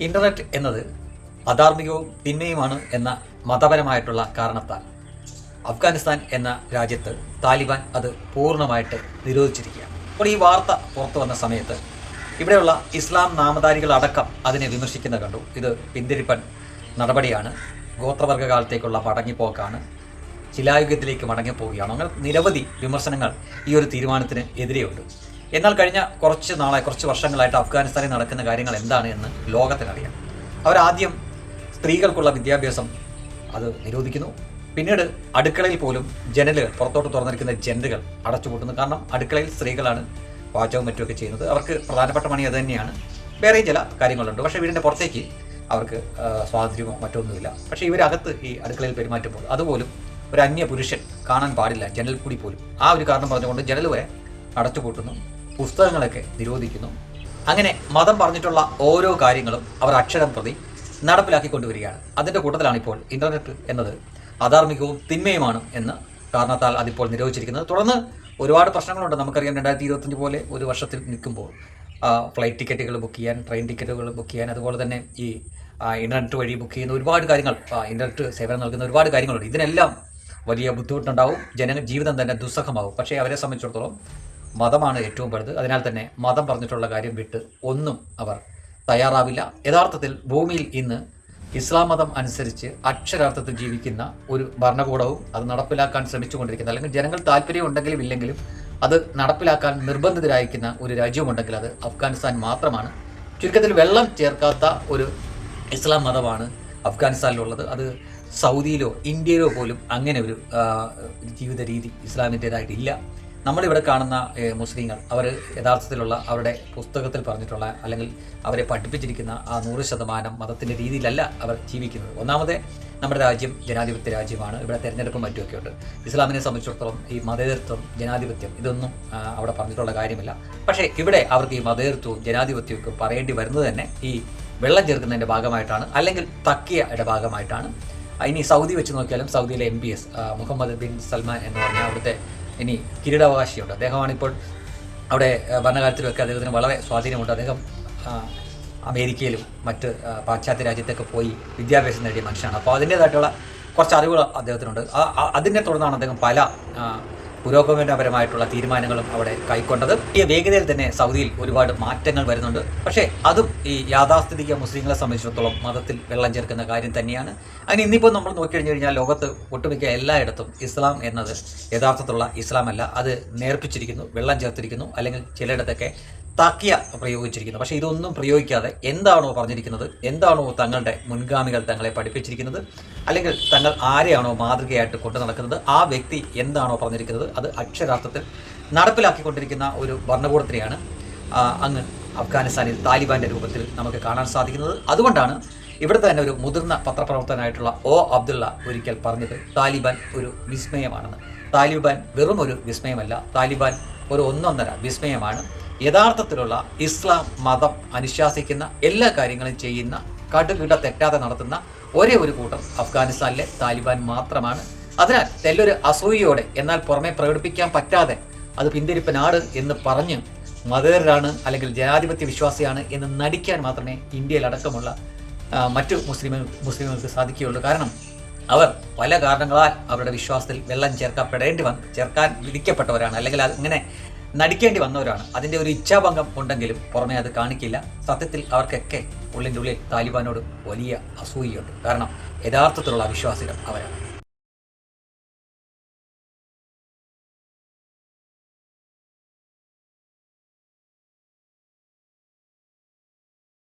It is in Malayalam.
ഇന്റർനെറ്റ് എന്നത് അധാർമികവും തിന്മയുമാണ് എന്ന മതപരമായിട്ടുള്ള കാരണത്താൽ അഫ്ഗാനിസ്ഥാൻ എന്ന രാജ്യത്ത് താലിബാൻ അത് പൂർണമായിട്ട് നിരോധിച്ചിരിക്കുകയാണ്. അപ്പോൾ ഈ വാർത്ത പുറത്തു വന്ന സമയത്ത് ഇവിടെയുള്ള ഇസ്ലാം നാമധാരികളടക്കം അതിനെ വിമർശിക്കുന്ന കണ്ടു. ഇത് പിന്തിരിപ്പൻ നടപടിയാണ്. ഗോത്രവർഗ കാലത്തേക്കുള്ള മടങ്ങിപ്പോക്കാണ്. ശിലായുഗത്തിലേക്ക് മടങ്ങിപ്പോവുകയാണ്. അങ്ങനെ നിരവധി വിമർശനങ്ങൾ ഈ ഒരു തീരുമാനത്തിന് എതിരെയുണ്ട്. എന്നാൽ കഴിഞ്ഞ കുറച്ച് നാളെ കുറച്ച് വർഷങ്ങളായിട്ട് അഫ്ഗാനിസ്ഥാനിൽ നടക്കുന്ന കാര്യങ്ങൾ എന്താണ് എന്ന് ലോകത്തിനറിയാം. അവരാദ്യം സ്ത്രീകൾക്കുള്ള വിദ്യാഭ്യാസം അത് നിരോധിക്കുന്നു. പിന്നീട് അടുക്കളയിൽ പോലും ജനലുകൾ പുറത്തോട്ട് തുറന്നിരിക്കുന്ന ജനലുകൾ അടച്ചുപൂട്ടുന്നു. കാരണം അടുക്കളയിൽ സ്ത്രീകളാണ് പാചകവും മറ്റുമൊക്കെ ചെയ്യുന്നത്. അവർക്ക് പ്രധാനപ്പെട്ട പണി അത് തന്നെയാണ്. വേറെയും ചില കാര്യങ്ങളുണ്ട്. പക്ഷേ വീടിന്റെ പുറത്തേക്ക് അവർക്ക് സ്വാതന്ത്ര്യമോ മറ്റൊന്നുമില്ല. പക്ഷേ ഇവരകത്ത് ഈ അടുക്കളയിൽ പെരുമാറ്റപ്പോൾ അതുപോലും ഒരു അന്യ പുരുഷൻ കാണാൻ പാടില്ല. ജനൽ കൂടി പോലും. ആ ഒരു കാരണം പറഞ്ഞുകൊണ്ട് ജനൽ വരെ അടച്ചുപൂട്ടുന്നു. പുസ്തകങ്ങളൊക്കെ നിരോധിക്കുന്നു. അങ്ങനെ മതം പറഞ്ഞിട്ടുള്ള ഓരോ കാര്യങ്ങളും അവർ അക്ഷരം പ്രതി നടപ്പിലാക്കിക്കൊണ്ടുവരികയാണ് അതിന്റെ കൂട്ടത്തിലാണ് ഇപ്പോൾ ഇന്റർനെറ്റ് എന്നത്. അധാർമികവും തിന്മയുമാണ് എന്ന് കാരണത്താൽ അതിപ്പോൾ നിരോധിച്ചിരിക്കുന്നത്. തുടർന്ന് ഒരുപാട് പ്രശ്നങ്ങളുണ്ട്. നമുക്കറിയാം രണ്ടായിരത്തി ഇരുപത്തഞ്ച് പോലെ ഒരു വർഷത്തിൽ നിൽക്കുമ്പോൾ ഫ്ലൈറ്റ് ടിക്കറ്റുകൾ ബുക്ക് ചെയ്യാൻ ട്രെയിൻ ടിക്കറ്റുകൾ ബുക്ക് ചെയ്യാൻ അതുപോലെ തന്നെ ഈ ഇന്റർനെറ്റ് വഴി ബുക്ക് ചെയ്യുന്ന ഒരുപാട് കാര്യങ്ങൾ ഇന്റർനെറ്റ് സേവനം നൽകുന്ന ഒരുപാട് കാര്യങ്ങളുണ്ട്. ഇതിനെല്ലാം വലിയ ബുദ്ധിമുട്ടുണ്ടാവും. ജനങ്ങൾ ജീവിതം തന്നെ ദുസ്സഹമാവും. പക്ഷേ അവരെ സംബന്ധിച്ചിടത്തോളം മതമാണ് ഏറ്റവും വലുത്. അതിനാൽ തന്നെ മതം പറഞ്ഞിട്ടുള്ള കാര്യം വിട്ട് ഒന്നും അവർ തയ്യാറാവില്ല. യഥാർത്ഥത്തിൽ ഭൂമിയിൽ ഇന്ന് ഇസ്ലാം മതം അനുസരിച്ച് അക്ഷരാർത്ഥത്തിൽ ജീവിക്കുന്ന ഒരു ഭരണകൂടവും അത് നടപ്പിലാക്കാൻ ശ്രമിച്ചുകൊണ്ടിരിക്കുന്ന അല്ലെങ്കിൽ ജനങ്ങൾ താല്പര്യം ഉണ്ടെങ്കിലും ഇല്ലെങ്കിലും അത് നടപ്പിലാക്കാൻ നിർബന്ധിതരായിരിക്കുന്ന ഒരു രാജ്യമുണ്ടെങ്കിൽ അത് അഫ്ഗാനിസ്ഥാൻ മാത്രമാണ്. ചുരുക്കത്തിൽ വെള്ളം ചേർക്കാത്ത ഒരു ഇസ്ലാം മതമാണ് അഫ്ഗാനിസ്ഥാനിലുള്ളത്. അത് സൗദിയിലോ ഇന്ത്യയിലോ പോലും അങ്ങനെ ഒരു ജീവിത രീതി ഇസ്ലാമിന്റെതായിട്ടില്ല. നമ്മളിവിടെ കാണുന്ന മുസ്ലിങ്ങൾ അവർ യഥാർത്ഥത്തിലുള്ള അവരുടെ പുസ്തകത്തിൽ പറഞ്ഞിട്ടുള്ള അല്ലെങ്കിൽ അവരെ പഠിപ്പിച്ചിരിക്കുന്ന ആ നൂറ് ശതമാനം മതത്തിന്റെ രീതിയിലല്ല അവർ ജീവിക്കുന്നത്. ഒന്നാമത് നമ്മുടെ രാജ്യം ജനാധിപത്യ രാജ്യമാണ്. ഇവിടെ തെരഞ്ഞെടുപ്പും മറ്റുമൊക്കെ ഉണ്ട് ഇസ്ലാമിനെ സംബന്ധിച്ചിടത്തോളം ഈ മതേതൃത്വം ജനാധിപത്യം ഇതൊന്നും അവിടെ പറഞ്ഞിട്ടുള്ള കാര്യമില്ല. പക്ഷേ ഇവിടെ അവർക്ക് ഈ മതേതൃത്വവും ജനാധിപത്യവും ഒക്കെ പറയേണ്ടി വരുന്നത് തന്നെ ഈ വെള്ളം ചേർക്കുന്നതിന്റെ ഭാഗമായിട്ടാണ് അല്ലെങ്കിൽ തക്കിയയുടെ ഭാഗമായിട്ടാണ് ഇനി സൗദി വെച്ച് നോക്കിയാലും സൗദിയിലെ M B S Muhammad bin Salman എന്ന് പറഞ്ഞ അവിടുത്തെ ഇനി കിരീടാവകാശിയുണ്ട്. അദ്ദേഹമാണിപ്പോൾ അവിടെ ഭരണകാലത്തിലൊക്കെ അദ്ദേഹത്തിന് വളരെ സ്വാധീനമുണ്ട്. അദ്ദേഹം അമേരിക്കയിലും മറ്റ് പാശ്ചാത്യ രാജ്യത്തൊക്കെ പോയി വിദ്യാഭ്യാസം നേടിയ മനുഷ്യനാണ്. അപ്പോൾ അതിന്റേതായിട്ടുള്ള കുറച്ച് അറിവുകൾ അദ്ദേഹത്തിനുണ്ട് അതിനെ തുടർന്നാണ് അദ്ദേഹം പല പുരോഗമനപരമായിട്ടുള്ള തീരുമാനങ്ങളും അവിടെ കൈക്കൊണ്ടത്. ഈ വേഗതയിൽ തന്നെ സൗദിയിൽ ഒരുപാട് മാറ്റങ്ങൾ വരുന്നുണ്ട്. പക്ഷേ അതും ഈ യാഥാസ്ഥിതിക മുസ്ലിങ്ങളെ സംബന്ധിച്ചിടത്തോളം മതത്തിൽ വെള്ളം ചേർക്കുന്ന കാര്യം തന്നെയാണ്. അതിന് ഇന്നിപ്പോൾ നമ്മൾ നോക്കിക്കഴിഞ്ഞു കഴിഞ്ഞാൽ ലോകത്ത് ഒട്ടുമിക്ക എല്ലായിടത്തും ഇസ്ലാം എന്നത് യഥാർത്ഥത്തിലുള്ള ഇസ്ലാമല്ല. അത് നേർപ്പിച്ചിരിക്കുന്നു വെള്ളം ചേർത്തിരിക്കുന്നു. അല്ലെങ്കിൽ ചിലയിടത്തൊക്കെ താക്കിയ പ്രയോഗിച്ചിരിക്കുന്നത് പക്ഷേ ഇതൊന്നും പ്രയോഗിക്കാതെ എന്താണോ പറഞ്ഞിരിക്കുന്നത് എന്താണോ തങ്ങളുടെ മുൻഗാമികൾ തങ്ങളെ പഠിപ്പിച്ചിരിക്കുന്നത് അല്ലെങ്കിൽ തങ്ങൾ ആരെയാണോ മാതൃകയായിട്ട് കൊണ്ടു നടക്കുന്നത് ആ വ്യക്തി എന്താണോ പറഞ്ഞിരിക്കുന്നത് അത് അക്ഷരാർത്ഥത്തിൽ നടപ്പിലാക്കിക്കൊണ്ടിരിക്കുന്ന ഒരു ഭരണകൂടത്തിനെയാണ് അങ്ങ് അഫ്ഗാനിസ്ഥാനിൽ താലിബാന്റെ രൂപത്തിൽ നമുക്ക് കാണാൻ സാധിക്കുന്നത്. അതുകൊണ്ടാണ് ഇവിടുത്തെ തന്നെ ഒരു മുതിർന്ന പത്രപ്രവർത്തകനായിട്ടുള്ള ഒ അബ്ദുള്ള ഒരിക്കൽ പറഞ്ഞത് താലിബാൻ ഒരു വിസ്മയമാണെന്ന്. താലിബാൻ വെറും ഒരു വിസ്മയമല്ല താലിബാൻ ഒരു ഒന്നൊന്നര വിസ്മയമാണ്. യഥാർത്ഥത്തിലുള്ള ഇസ്ലാം മതം അനുശാസിക്കുന്ന എല്ലാ കാര്യങ്ങളും ചെയ്യുന്ന കടുകിട തെറ്റാതെ നടത്തുന്ന ഒരേ ഒരു കൂട്ടം അഫ്ഗാനിസ്ഥാനിലെ താലിബാൻ മാത്രമാണ്. അതിനാൽ തെല്ലൊരു അസൂയയോടെ എന്നാൽ പുറമെ പ്രകടിപ്പിക്കാൻ പറ്റാതെ അത് പിന്തിരിപ്പനാട് എന്ന് പറഞ്ഞ് മതേതരാണ് അല്ലെങ്കിൽ ജനാധിപത്യ വിശ്വാസിയാണ് എന്ന് നടിക്കാൻ മാത്രമേ ഇന്ത്യയിലടക്കമുള്ള മറ്റു മുസ്ലിം മുസ്ലിങ്ങൾക്ക് സാധിക്കുകയുള്ളൂ. കാരണം അവർ പല കാരണങ്ങളാൽ അവരുടെ വിശ്വാസത്തിൽ വെള്ളം ചേർക്കപ്പെടേണ്ടി വന്നു ചേർക്കാൻ വിധിക്കപ്പെട്ടവരാണ്. അല്ലെങ്കിൽ അത് ഇങ്ങനെ നടിക്കേണ്ടി വന്നവരാണ്. അതിന്റെ ഒരു ഇച്ഛാഭംഗം ഉണ്ടെങ്കിലും പുറമേ അത് കാണിക്കില്ല. സത്യത്തിൽ അവർക്കൊക്കെ ഉള്ളിന്റെ ഉള്ളിൽ താലിബാനോട് വലിയ അസൂയയുണ്ട്. കാരണം യഥാർത്ഥത്തിലുള്ള അവിശ്വാസികൾ അവരാണ്.